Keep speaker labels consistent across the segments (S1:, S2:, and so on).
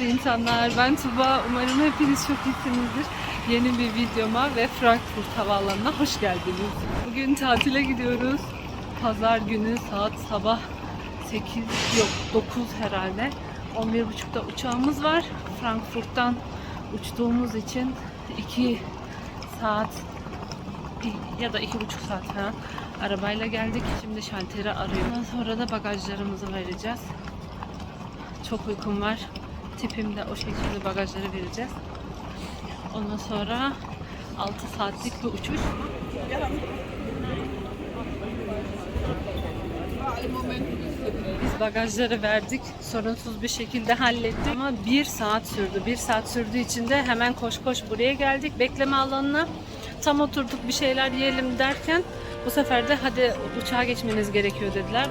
S1: insanlar. Ben Tuba. Umarım hepiniz çok iyisinizdir. Yeni bir videoma ve Frankfurt Havaalanı'na hoş geldiniz. Bugün tatile gidiyoruz. Pazar günü saat sabah 8 yok 9 herhalde. 11.30'da uçağımız var. Frankfurt'tan uçtuğumuz için 2 saat ya da iki buçuk saat falan arabayla geldik. Şimdi şalteri arıyorum. Ondan sonra da bagajlarımızı vereceğiz. Çok uykum var. Tipimde o şekilde bagajları vereceğiz. Ondan sonra 6 saatlik bir uçuş. Biz bagajları verdik. Sorunsuz bir şekilde hallettik. Ama bir saat sürdü. Bir saat sürdüğü için de hemen koş koş buraya geldik. Bekleme alanına tam oturduk bir şeyler yiyelim derken bu sefer de hadi uçağa geçmeniz gerekiyor dediler.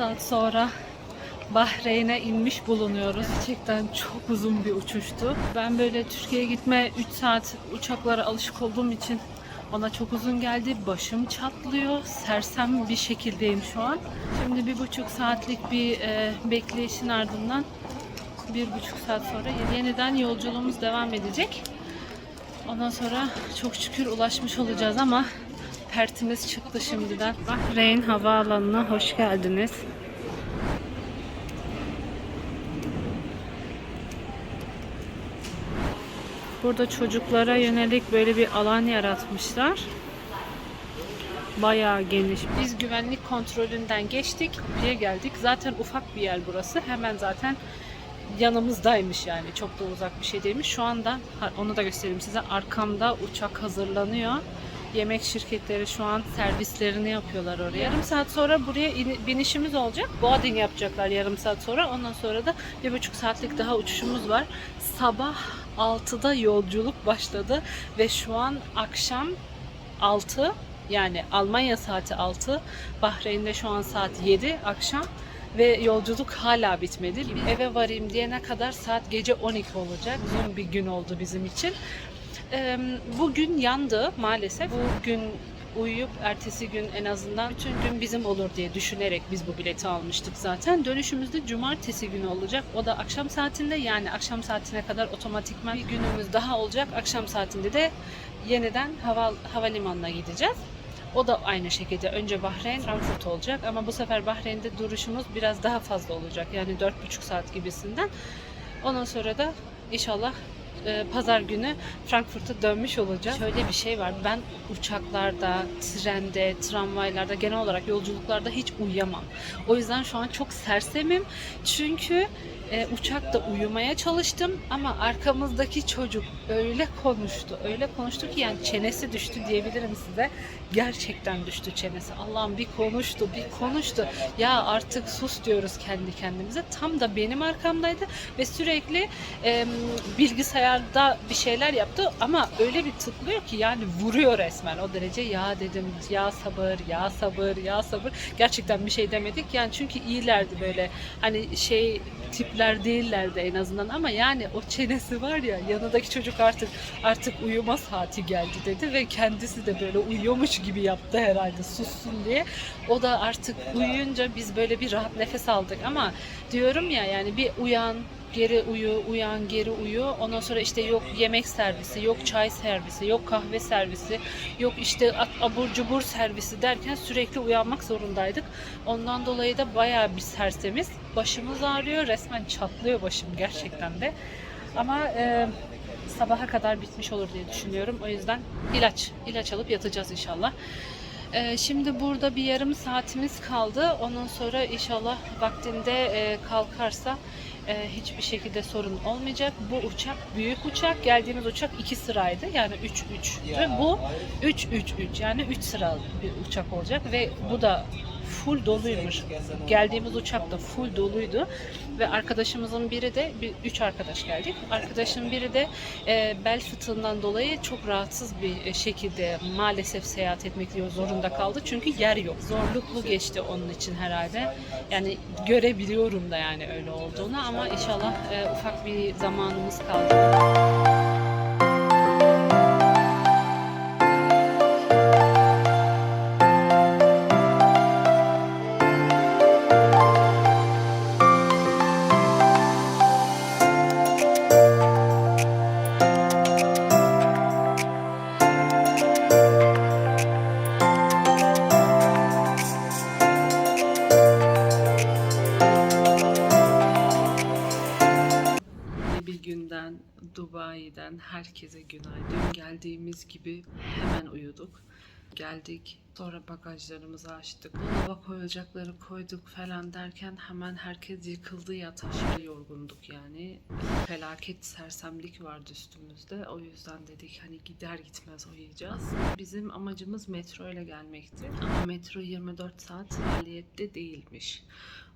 S1: Saat sonra Bahreyn'e inmiş bulunuyoruz. Gerçekten çok uzun bir uçuştu. Ben böyle Türkiye'ye gitme 3 saat uçaklara alışık olduğum için ona çok uzun geldi. Başım çatlıyor. Sersem bir şekildeyim şu an. Şimdi bir buçuk saatlik bir e, bekleyişin ardından bir buçuk saat sonra yeniden yolculuğumuz devam edecek. Ondan sonra çok şükür ulaşmış olacağız ama pertimiz çıktı şimdiden. Bahreyn Havaalanı'na hoş geldiniz. Burada çocuklara yönelik böyle bir alan yaratmışlar. Bayağı geniş. Biz güvenlik kontrolünden geçtik. Buraya geldik. Zaten ufak bir yer burası. Hemen zaten yanımızdaymış yani. Çok da uzak bir şey değilmiş. Şu anda onu da göstereyim size. Arkamda uçak hazırlanıyor. Yemek şirketleri şu an servislerini yapıyorlar oraya. Yarım saat sonra buraya in- binişimiz olacak. Boarding yapacaklar yarım saat sonra. Ondan sonra da bir buçuk saatlik daha uçuşumuz var. Sabah 6'da yolculuk başladı ve şu an akşam 6 yani Almanya saati 6, Bahreyn'de şu an saat 7 akşam ve yolculuk hala bitmedi. Eve varayım diyene kadar saat gece 12 olacak. Uzun bir gün oldu bizim için. Bugün yandı maalesef. Bugün uyuyup ertesi gün en azından bütün gün bizim olur diye düşünerek biz bu bileti almıştık zaten. Dönüşümüzde cumartesi günü olacak. O da akşam saatinde yani akşam saatine kadar otomatikman bir günümüz daha olacak. Akşam saatinde de yeniden hava, havalimanına gideceğiz. O da aynı şekilde önce Bahreyn, Frankfurt olacak ama bu sefer Bahreyn'de duruşumuz biraz daha fazla olacak. Yani 4,5 saat gibisinden. Ondan sonra da inşallah e, pazar günü Frankfurt'a dönmüş olacağız. Şöyle bir şey var. Ben uçaklarda, trende, tramvaylarda, genel olarak yolculuklarda hiç uyuyamam. O yüzden şu an çok sersemim. Çünkü e, uçakta uyumaya çalıştım ama arkamızdaki çocuk öyle konuştu, öyle konuştu ki yani çenesi düştü diyebilirim size. Gerçekten düştü çenesi. Allah'ım bir konuştu, bir konuştu. Ya artık sus diyoruz kendi kendimize. Tam da benim arkamdaydı ve sürekli e, bilgisayar bilgisayarda bir şeyler yaptı ama öyle bir tıklıyor ki yani vuruyor resmen. O derece ya dedim ya sabır ya sabır ya sabır. Gerçekten bir şey demedik. Yani çünkü iyilerdi böyle. Hani şey tipler değillerdi en azından ama yani o çenesi var ya yanındaki çocuk artık artık uyuma saati geldi dedi ve kendisi de böyle uyuyormuş gibi yaptı herhalde sussun diye. O da artık uyuyunca biz böyle bir rahat nefes aldık ama diyorum ya yani bir uyan geri uyu, uyan, geri uyu. Ondan sonra işte yok yemek servisi, yok çay servisi, yok kahve servisi, yok işte abur cubur servisi derken sürekli uyanmak zorundaydık. Ondan dolayı da bayağı bir sersemiz. Başımız ağrıyor, resmen çatlıyor başım gerçekten de. Ama e, sabaha kadar bitmiş olur diye düşünüyorum. O yüzden ilaç, ilaç alıp yatacağız inşallah. E, şimdi burada bir yarım saatimiz kaldı. Ondan sonra inşallah vaktinde e, kalkarsa e, hiçbir şekilde sorun olmayacak. Bu uçak büyük uçak. Geldiğimiz uçak iki sıraydı. Yani 3 3 ve bu 3 3 3 yani 3 sıra bir uçak olacak ve bu da full doluymuş. Geldiğimiz uçak da full doluydu ve arkadaşımızın biri de bir üç arkadaş geldik. Arkadaşın biri de e, bel fıtığından dolayı çok rahatsız bir şekilde maalesef seyahat etmek zorunda kaldı. Çünkü yer yok. Zorluklu geçti onun için herhalde. Yani görebiliyorum da yani öyle olduğunu ama inşallah e, ufak bir zamanımız kaldı. Dubai'den herkese günaydın. Geldiğimiz gibi hemen uyuduk. Geldik, sonra bagajlarımızı açtık. Dolaba koyacakları koyduk falan derken hemen herkes yıkıldı yatağa. Yorgunduk yani. Felaket sersemlik vardı üstümüzde. O yüzden dedik hani gider gitmez uyuyacağız. Bizim amacımız metro ile gelmekti. Ama metro 24 saat faaliyette değilmiş.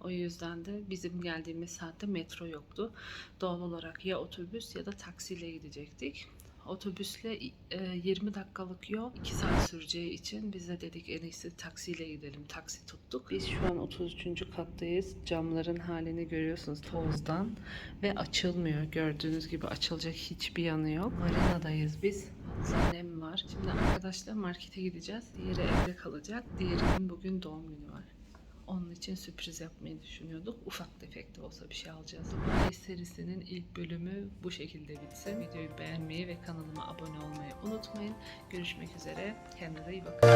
S1: O yüzden de bizim geldiğimiz saatte metro yoktu. Doğal olarak ya otobüs ya da taksiyle gidecektik. Otobüsle e, 20 dakikalık yol 2 saat süreceği için biz de dedik en iyisi taksiyle gidelim. Taksi tuttuk. Biz şu an 33. kattayız. Camların halini görüyorsunuz tozdan ve açılmıyor. Gördüğünüz gibi açılacak hiçbir yanı yok. Marina'dayız biz. Annem var. Şimdi arkadaşlar markete gideceğiz. Diğeri evde kalacak. Diğerinin bugün doğum günü var. Onun için sürpriz yapmayı düşünüyorduk. Ufak tefek de olsa bir şey alacağız. Dubai serisinin ilk bölümü bu şekilde bitsin. Videoyu beğenmeyi ve kanalıma abone olmayı unutmayın. Görüşmek üzere. Kendinize iyi bakın.